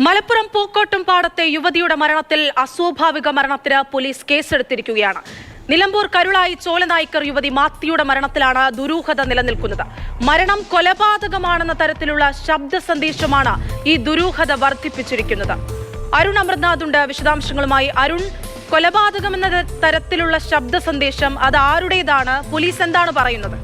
മലപ്പുറം പൂക്കോട്ടും പാടത്തെ യുവതിയുടെ മരണത്തിൽ അസ്വാഭാവിക മരണത്തിന് പോലീസ് കേസെടുത്തിരിക്കുകയാണ്. നിലമ്പൂർ കരുളായി ചോലനായ്ക്കർ യുവതി മാത്തിയുടെ മരണത്തിലാണ് ദുരൂഹത നിലനിൽക്കുന്നത്. മരണം കൊലപാതകമാണെന്ന തരത്തിലുള്ള ശബ്ദ സന്ദേശമാണ് ഈ ദുരൂഹത വർദ്ധിപ്പിച്ചിരിക്കുന്നത്. അരുൺ അമർനാഥുണ്ട്. വിശദാംശങ്ങളുമായി അരുൺ. കൊലപാതകം എന്ന തരത്തിലുള്ള ശബ്ദ സന്ദേശം അത് ആരുടേതാണ്? പോലീസ് എന്താണ് പറയുന്നത്?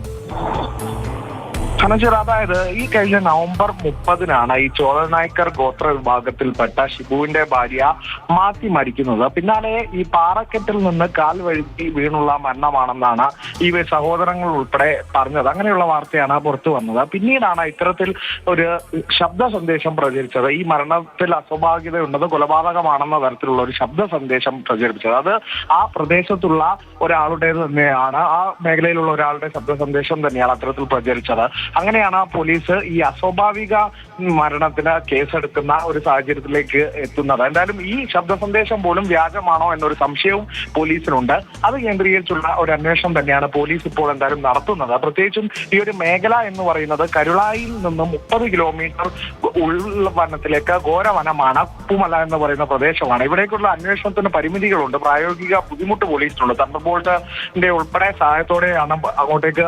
ധനഞ്ജർ അതായത് ഈ കഴിഞ്ഞ നവംബർ മുപ്പതിനാണ് ഈ ചോളനായ്ക്കർ ഗോത്ര വിഭാഗത്തിൽപ്പെട്ട ഷിബുവിന്റെ ഭാര്യ മാറ്റി മരിക്കുന്നത്. പിന്നാലെ ഈ പാറക്കെട്ടിൽ നിന്ന് കാൽ വഴുത്തി വീണുള്ള മരണമാണെന്നാണ് ഈ സഹോദരങ്ങൾ ഉൾപ്പെടെ പറഞ്ഞത്. അങ്ങനെയുള്ള വാർത്തയാണ് പുറത്തു വന്നത്. പിന്നീടാണ് ഇത്തരത്തിൽ ഒരു ശബ്ദ സന്ദേശം പ്രചരിച്ചത്. ഈ മരണത്തിൽ അസ്വാഭാവികതയുണ്ടെന്ന് കൊലപാതകമാണെന്ന തരത്തിലുള്ള ഒരു ശബ്ദ സന്ദേശം പ്രചരിപ്പിച്ചത്. അത് ആ പ്രദേശത്തുള്ള ഒരാളുടേത് തന്നെയാണ്. ആ മേഖലയിലുള്ള ഒരാളുടെ ശബ്ദ സന്ദേശം തന്നെയാണ് അത്തരത്തിൽ പ്രചരിച്ചത്. അങ്ങനെയാണ് പോലീസ് ഈ അസ്വാഭാവിക മരണത്തിന് കേസെടുക്കുന്ന ഒരു സാഹചര്യത്തിലേക്ക് എത്തുന്നത്. എന്തായാലും ഈ ശബ്ദ സന്ദേശം പോലും വ്യാജമാണോ എന്നൊരു സംശയവും പോലീസിനുണ്ട്. അത് കേന്ദ്രീകരിച്ചുള്ള ഒരു അന്വേഷണം തന്നെയാണ് പോലീസ് ഇപ്പോൾ എന്തായാലും നടത്തുന്നത്. പ്രത്യേകിച്ചും ഈ ഒരു മേഖല എന്ന് പറയുന്നത് കരുളായിൽ നിന്ന് മുപ്പത് കിലോമീറ്റർ ഉള്ള വനത്തിലേക്ക് ഘോരവനമാണ് ഉപ്പുമല എന്ന് പറയുന്ന പ്രദേശമാണ്. ഇവിടേക്കുള്ള അന്വേഷണത്തിന് പരിമിതികളുണ്ട്. പ്രായോഗിക ബുദ്ധിമുട്ട് പോലീസിനുണ്ട്. തണ്ടർബോൾട്ടിന്റെ ഉൾപ്പെടെ സഹായത്തോടെയാണ് അങ്ങോട്ടേക്ക്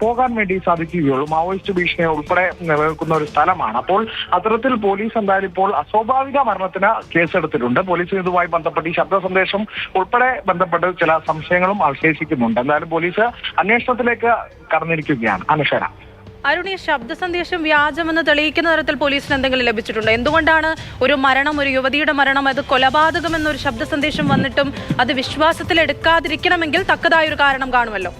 പോകാൻ വേണ്ടി സാധിക്കുകയുള്ളൂ. മാവോയിസ്റ്റ് ഭീഷണി ഉൾപ്പെടെ നിലനിൽക്കുന്ന ഒരു സ്ഥലമാണ്. അപ്പോൾ അത്തരത്തിൽ പോലീസ് എന്തായാലും ഇപ്പോൾ അസ്വാഭാവിക മരണത്തിന് കേസെടുത്തിട്ടുണ്ട്. പോലീസ് ഇതുമായി ബന്ധപ്പെട്ട് ഈ ശബ്ദ സന്ദേശം ഉൾപ്പെടെ ബന്ധപ്പെട്ട് ചില സംശയങ്ങളും അവശേഷിക്കുന്നുണ്ട്. എന്തായാലും പോലീസ് അന്വേഷണത്തിലേക്ക് കടന്നിരിക്കുകയാണ്. അനുഷേന അരുൺ ഈ ശബ്ദ സന്ദേശം വ്യാജമെന്ന് തെളിയിക്കുന്ന തരത്തിൽ പോലീസിന് എന്തെങ്കിലും ലഭിച്ചിട്ടുണ്ടോ? എന്തുകൊണ്ടാണ് ഒരു മരണം ഒരു യുവതിയുടെ മരണം അത് കൊലപാതകം എന്നൊരു ശബ്ദ സന്ദേശം വന്നിട്ടും അത് വിശ്വാസത്തിൽ എടുക്കാതിരിക്കണമെങ്കിൽ തക്കതായ ഒരു കാരണം കാണുമല്ലോ.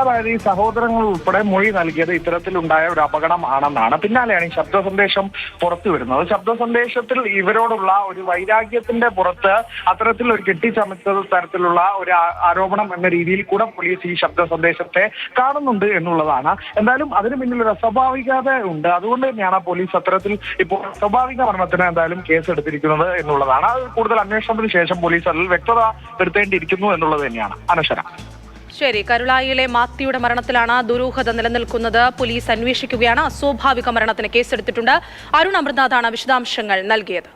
അതായത് ഈ സഹോദരങ്ങൾ ഉൾപ്പെടെ മൊഴി നൽകിയത് ഇത്തരത്തിലുണ്ടായ ഒരു അപകടം ആണെന്നാണ് പിന്നാലെയാണ് ഈ ശബ്ദ സന്ദേശം പുറത്തു വരുന്നത്. ശബ്ദ സന്ദേശത്തിൽ ഇവരോടുള്ള ഒരു വൈരാഗ്യത്തിന്റെ പുറത്ത് അത്തരത്തിൽ ഒരു കെട്ടിച്ചമച്ച തരത്തിലുള്ള ഒരു ആരോപണം എന്ന രീതിയിൽ കൂടെ പോലീസ് ഈ ശബ്ദ സന്ദേശത്തെ കാണുന്നുണ്ട് എന്നുള്ളതാണ്. എന്തായാലും അതിന് പിന്നിൽ ഒരു അസ്വാഭാവികത ഉണ്ട്. അതുകൊണ്ട് തന്നെയാണ് പോലീസ് അത്തരത്തിൽ ഇപ്പോൾ സ്വാഭാവിക മരണത്തിന് എന്തായാലും കേസ് എടുത്തിരിക്കുന്നത് എന്നുള്ളതാണ്. അത് കൂടുതൽ അന്വേഷണത്തിന് ശേഷം പോലീസ് അതിൽ വ്യക്തത വരുത്തേണ്ടിയിരിക്കുന്നു എന്നുള്ളത് തന്നെയാണ്. അനശ്വര. ശരി കരുളായിയിലെ മാത്തിയുടെ മരണത്തിലാണ് ദുരൂഹത നിലനിൽക്കുന്നത്. പോലീസ് അന്വേഷിക്കുകയാണ്. അസ്വാഭാവിക മരണത്തിന് കേസെടുത്തിട്ടുണ്ട്. അരുൺ അമൃതനാഥാണ് വിശദാംശങ്ങൾ നൽകിയത്.